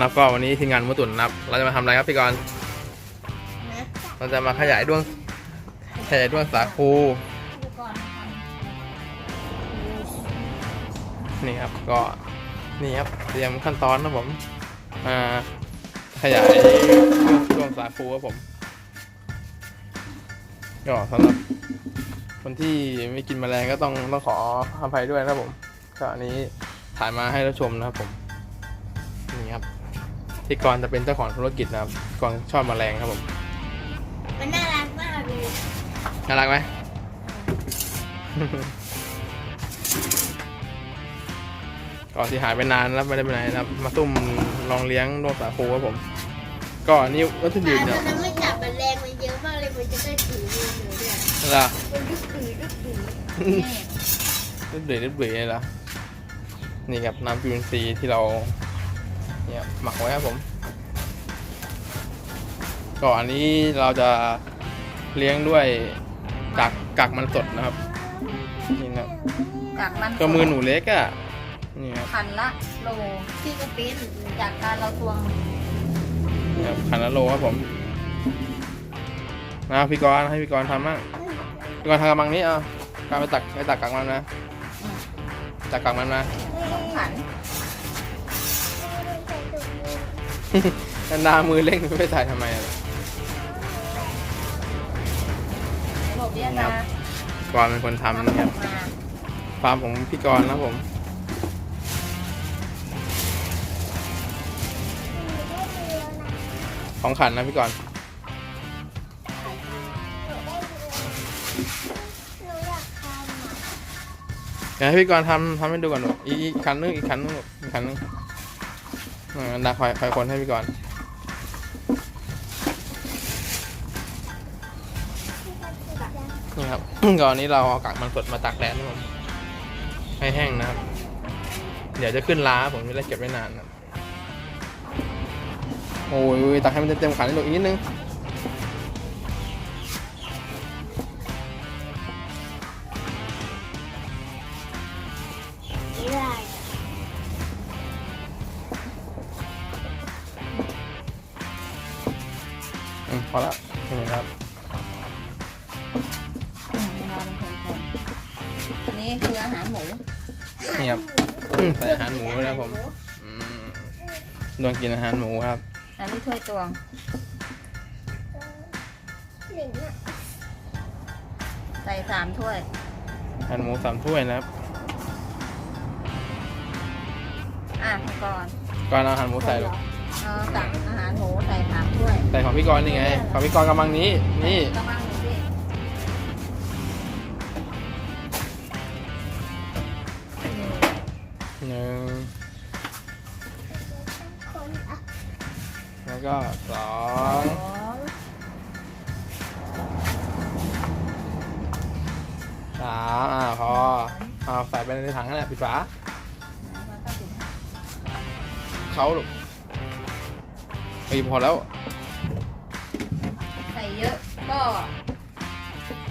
นับก็วันนี้ทีมงานมุตุนนับ เราจะมาทำอะไรครับพี่กรณ์นะเราจะมาขยายด้วงขยายด้วงสาคูดูก่อนนะคะนี่ครับก็นี่ครับเตรียมขั้นตอนนะผมอ่าขยายด้วงสาคูครับผมก็สำหรับคนที่ไม่กินแมลงก็ต้องต้องขออภัยด้วยนะครับผมก็อันนี้ถ่ายมาให้รับชมนะครับผมนี่ครับ ที่กรณ์จะเป็นเจ้าของธุรกิจนะครับกรณ์ชอบแมลงครับผมมันน่ารักมากเลยน่ารักไหม ก่อนที่หายไปนานแล้วไม่ได้ไปไหนนะครับ มาซุ่มลองเลี้ยงนกสาคูครับผม ก็นี่วัตถุดิบแต่เนี่ยตอนนั้นไม่จับมันแรงมันเยอะมากเลยมันจะได้ถือมือหนูเนี่ยอะไรล่ะมันดึกถือดึกถือนิดเบรนิดเบรเลยล่ะนี่ครับน้ำจุลินทรีย์ที่เรา เนี่ยหมักไว้ครับผมก็อันนี้เราจะเลี้ยงด้วยกากกากมันสดนะครับนี่นะจากมันก็มือหนูเล็กอะ่ะนี่ครับพันละโลที่ก็เป็นจากการเราตวงนี่ครับขันละโลครับผมนะพี่กรณ์ให้พี่กรณ์ทำมั่งพี่กรณ์ทำกระมังนี้เอาการไปตักไปตักกากมันนะตักกากมันมาต้องขัน นานๆมือเล่งไม่ใส่ทำไมอะหลบเรียกครันะบกรณ์เป็นคนทำนะครับมาฟาร์มของพี่กรณ์นะครับผม ของขันนะพี่กรณ์เดี๋ยวให้พี่กรณ์ทำทำให้ดูก่อนหนูอีกอีกขันนึงอีกขันนึงลูกอีกขันนึง เออดาคอยคอยคนให้พี่ก่อนนี่ครับก่อนนี้เราเอากากมันสดมาตากแดดนะผมให้แห้งนะครับ เดี๋ยวจะขึ้นล้าผมไม่ได้เก็บไว้นานนะโอ้ยตักให้มันเต็มๆขันให้หนูอีกนิดนึง พอละนี่ครับอืมเราเป็นคนคนอันนี้คืออาหารหมูนี่ครับอืมใส่อาหารหมูนะครับผมอืมดวงกินอาหารหมูครับ อันนี้ถ้วยตวงหนึ่งอะใส่สามถ้วยอาหารหมูสามถ้วยนะครับ อะก่อน ก่อนเอาอาหารหมูใส่ลูก เอาตักอาหารหมูใส่สามถ้วยใส่ของพี่กรณ์นี่ไง ของพี่กรณ์กำลังนี้ นี่กระมังหนึ่งสิหนึ่ง คนอะแล้วก็สอสงองสามอ่าพอเอาใส่ไปในถังนั่นแหละปิดฝาแล้วก็สิบเขาลูก ไปพอแล้วใส่เยอะก็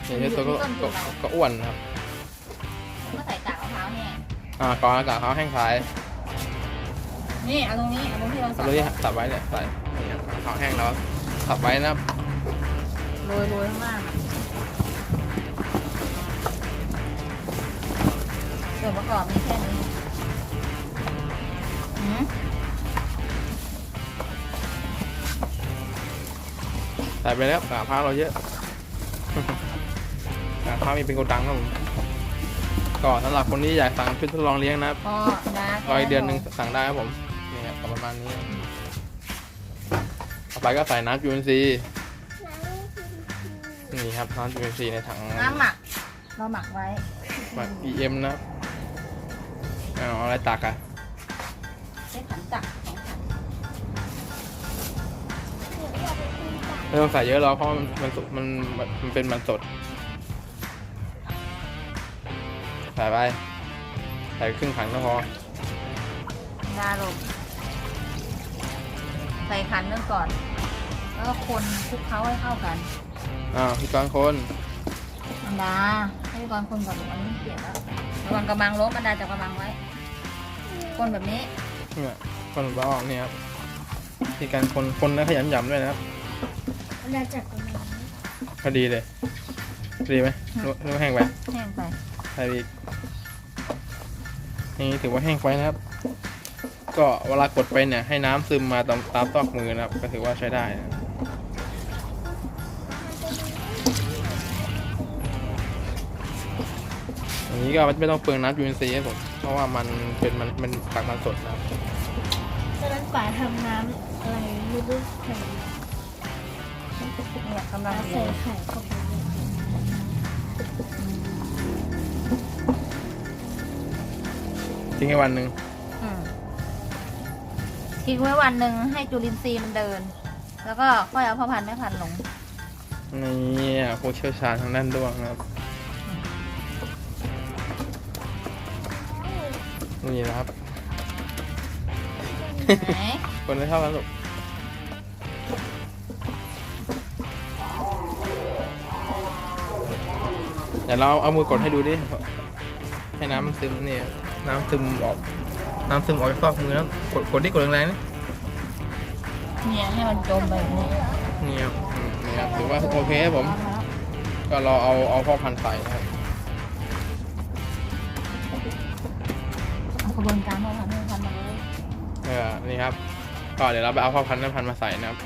อย่างนี้ตัวก็ก็ก็อ้วนนะครับ ก็ใส่กากมะพร้าวแห้งอ่าก่อนอากาศเขาแห้งขายนี่เอาตรงนี้เอาตรงที่เราทำสับตัวที่สับไว้เนี่ยใส่นี่ครับเขาแห้งแล้วสับไว้นะครับโรยโรยข้างล่างอะส่วนประกอบมีแค่นี้ ใส่ไปแล้วกากพร้าวเราเยอะกากพร้าวมีเป็นโกดังครับผมก็สำหรับคนที่อยากสั่งชุดทดลองเลี้ยงนะครับพอนะรออีกเดือนหนึ่งสั่งได้ครับผมนี่ครับประมาณนี้ต่อไปก็ใส่น้ำจุลินทรีย์นี่ครับน้ำจุลินทรีย์ในถังน้ำหมักเราหมักไว้หมัก EM นะครับเอาอะไรตักอะใช้ขันจัก ไม่ต้องใส่เยอะหรอกเพราะมันมันสุกมันมันเป็นมันสดใส่ไปใส่ครึ่งถังก็พอดาลงใส่ขันนึงก่อน แล้วก็คนคลุกเคล้าให้เข้ากันอ้าวพี่กรณ์คนอันดาให้ก่อนคนก่อนลูกอันนี้เปลี่ยนแล้วระวังกระมังล้มอันดาจับกระมังไว้ คนแบบนี้เนี่ยคนบ้าออกเนี่ยครับที่การคนคนแล้วขยันหยำด้วยนะครับ อาณาจักรของมันพอดีเลยดีไหมนึกนึกว่าแห้งไปแห้งไปใส่อีกนี่ถือว่าแห้งไปนะครับ ก็เวลากดไปเนี่ย ให้น้ำซึมมาตามตามซอกมือนะครับ ก็ถือว่าใช้ได้นะอย่างนี้ก็ไม่ต้องเปลืองน้ำยูนซีให้ผม เพราะว่ามันเป็นมันเป็นปากมันสดนะครับตอนนั้นป่าทำน้ำอะไรไม่รู้ใส่ เนี่ยกำลังใส่ดีไข่เข้าไปทิ้งแค่วันหนึ่งอืมทิ้งไว้วันหนึ่งให้จุลินทรีย์มันเดิน แล้วก็ค่อยเอาพ่อพันธุ์แม่พันธุ์ลงนี่ผู้เชี่ยวชาญทางด้านด้วงนะครับ นี่นะครับ ไหน คนไม่เท่ากันหรอ ดี๋ยวเราเอามือกดให้ดูดิ ให้น้ำมันซึมนี่น้ำซึมออก น้ำซึมออกจากซอกมือแล้วกดกดดิกดแรงๆนี่เนี่ยให้มันจมไปอย่างนี้นี่ครับอืมนี่ครับถือว่าโอเคครับผม ก็รอเอาเอาพ่อพันธุ์ใส่นะครับเอากระบวนการพ่อพันธุ์แม่พันธุ์มาเลย เออนี่ครับ ก็เดี๋ยวเราไปเอาพ่อพันธุ์แม่พันธุ์มาใส่นะครับ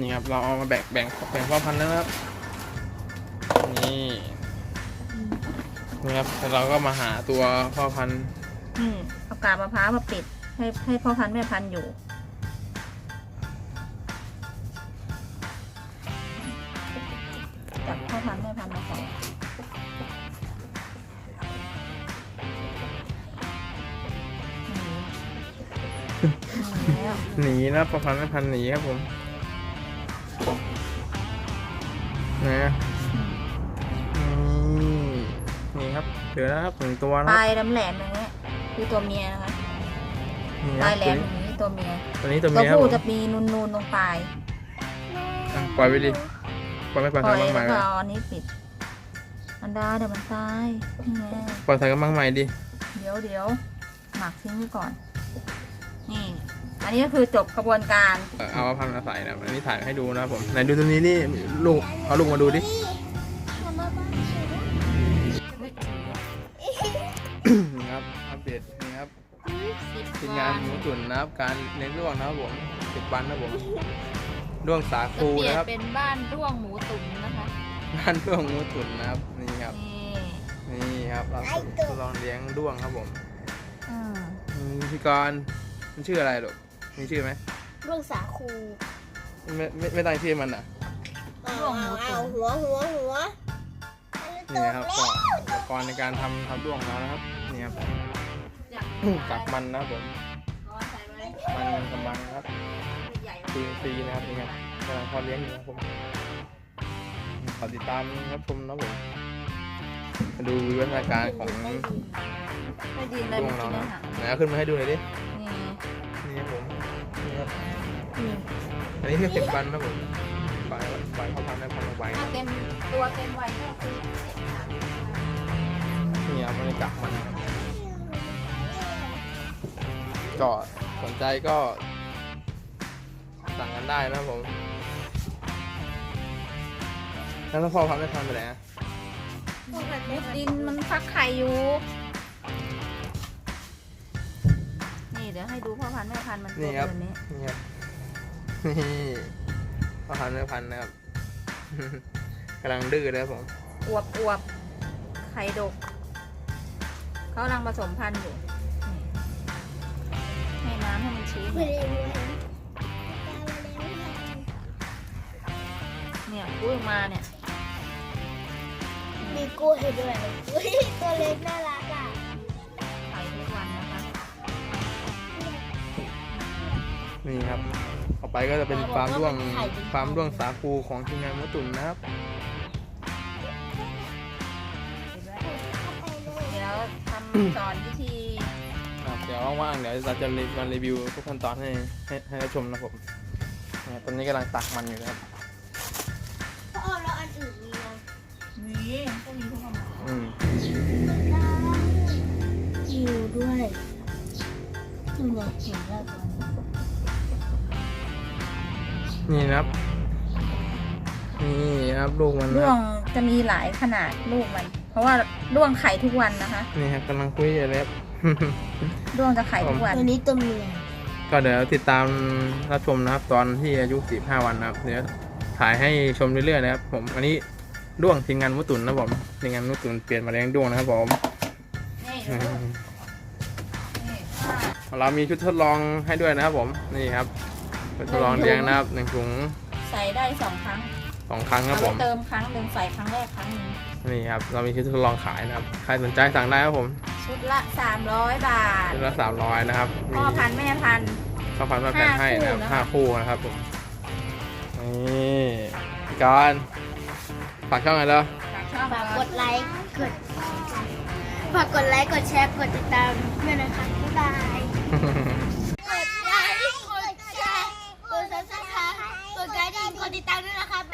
นี่ครับเราเอามาแบ่งแบ่งแบ่งพ่อพันธุ์แล้วนะครับนี่นี่ครับแล้วเราก็มาหาตัวพ่อพันธุ์อืมเอากาบมะพร้าวมาปิด ให้ให้พ่อพันธุ์แม่พันธุ์อยู่ จับพ่อพันธุ์แม่พันธุ์มาใส่หนีหนีแล้ว หนีนะพ่อพันธุ์แม่พันธุ์หนีครับผม นะนี่นี่ครับเหลือแล้วครับหนึ่งตัวปนะคลารับยแหลมๆอย่างเงี้ยคือตัวเมียนะคะนี่ปคลารัยบแหลมอย่างนี้ตัวเมียตัวนี้ตัวตัวเมียครับผู้ผมจะมีนูนๆตรงปลายอะปล่อยไปดิปล่อยไม่ปล่อยปล่ใส่อยกระมังใหม่แล้วก็นะเอาอันนี้ปิด อันดาเดี๋ยวมันตายนี่ไงปล่อยใส่กระมังใหม่ดิเดี๋ยวเดี๋ยวหมักทิ้งไว้ก่อน นี่ อันนี้ก็คือจบกระบวนการเออเอาพันธุ์มาใส่นะอันนี้ถ่ายให้ดูนะครับผมไหนดูตัวนี้นี่ลูกเอาลูกมาดูดิทำมาบ้านฉันนี่ครับอัปเดตนี่ครับสิบทีมงานหมูตุ๋นนะครับ การเลี้ยงด้วงนะครับผมสิบวันนะครับผมด้วงสาจะคูเปลี่ยนนะครับเป็นบ้านร่วงหมูตุ๋นนะคะบ้านด้วงหมูตุ๋นนะครับนี่ครับนี่นี่ครับเราทดลองเลี้ยงด้วงครับผมอืมอืมพี่กรณ์มันชื่ออะไรลูก มีชื่อไหมเรื่องสาคูไม่ไม่ไม่ตั้งชื่อมันอะเอาเอาเอาหัวหัวหัวนี่นะครับก็อุปกรณ์ในการทำทำด้วงของเรานะครับนี่ครับอยากจากมันนะครับผมเอาใส่ไว้มันกำลังครับใหญ่ซีซีนะครับนี่ครับกำลังพอเลี้ยงอยู่นะครับผมขอติดตามรับชมนะครับผมมาดูวิวัฒนาการของไม่ดีเลยด้วมังนเรากินนะอาหารไหนเอาขึ้นมาให้ดูหน่อยดินี่นี่ครับผมนี่ ครับ นี่อันนี้คือสิบวันนะผมปล่อยปล่อยเข้าพันได้พันลงไปถ้าเต็มตัวเต็มวัยก็คือนี่ครับบรรยากาศมัน ก็สนใจก็สั่งกันได้นะครับผม แล้วพ่อพันไม่ทันไปไหนอะดินมันฟักไข่อยู่ เดี๋ยวให้ดูพ่อพันธุ์แม่พันธุ์มันตัวนี่ครับแบบนี้นี่ครับ นี่พ่อพันไม่พันนะครับ กำลังดื้อเลยครับผม อวบอวบไข่ดกเขากำลังผสมพันธุ์อยู่นี่ให้น้ำให้มันชื้นไม่ได้ด้วยเนี่ยกุ้ยมาเนี่ย มีกล้วยด้วยอุ้ยตัวเล็กน่ารักอะ นี่ครับต่อไปก็จะเป็นฟาร์มด้วงฟาร์มด้วงสาคูของทีมงานมุตุนนะครับ เดี๋ยวทำสอนวิธีคเดี๋ยวว่างๆเดี๋ยวเราจะมารีวิวทุกขั้นตอนให้ให้ให้ชมนะผมเนี่ยตอนนี้กำลังตักมันอยู่ครับพ่อแล้อันอื่นมีไหมมีพวงนี้พวอมันอืมอยู่ด้วยหนูอยาเห็นแล้วตอนนี้ นะครับ นี่นะครับลูกมันนะด้ควรับงจะมีหลายขนาดลูกมัน เพราะว่าด้วงไข่ทุกวันนะคะนี่ครับกำลังคุยอยู่เลยครับ ด้วงจะไข่ทุกวันตัวนี้ตัวเมียก็เดี๋ยวติดตามรับชมนะครับตอนที่อายุ45วันนะครับเดี๋ยวถ่ายให้ชมเรื่อยๆนะครับผมอันนี้ด้วงทีมงานมุตุนนะผมทีมงานมุตุนเปลี่ยนมาเลี้ยงด้วงนะครับผม นี่อืดูมนี่ว่าเรามีชุดทดลองให้ด้วยนะครับผมนี่ครับ ชุดทดลองเลี้ยงนะครับหนึ่งถุงใส่ได้สองครั้งสองครั้งครับเอาผไปมเติมครั้งหนึ่งใส่ครั้งแรกครั้งหนึ่งนี่ครับ เรามีชุดทดลองขายนะครับ ใครสนใจสั่งได้ครับผม ชุดละสามร้อยบาท ชุดละสามร้อยนะครับมีพ่อพันธุ์แม่พันธุ์ข้าวพันมาแผ่นให้นะครับห้าห้าคู่คู่นะคะนะครับผม นี่การฝากช่องอะไรแล้วฝากช่องฝากกดไลค์กดฝากกดไลค์กดแชร์กดติดตามด้วยนะคะบ๊ายบายกดไลค์กดแชร์กดซับสไคร ต์กดกระดิ่งกดติดตามด้วยนะคะ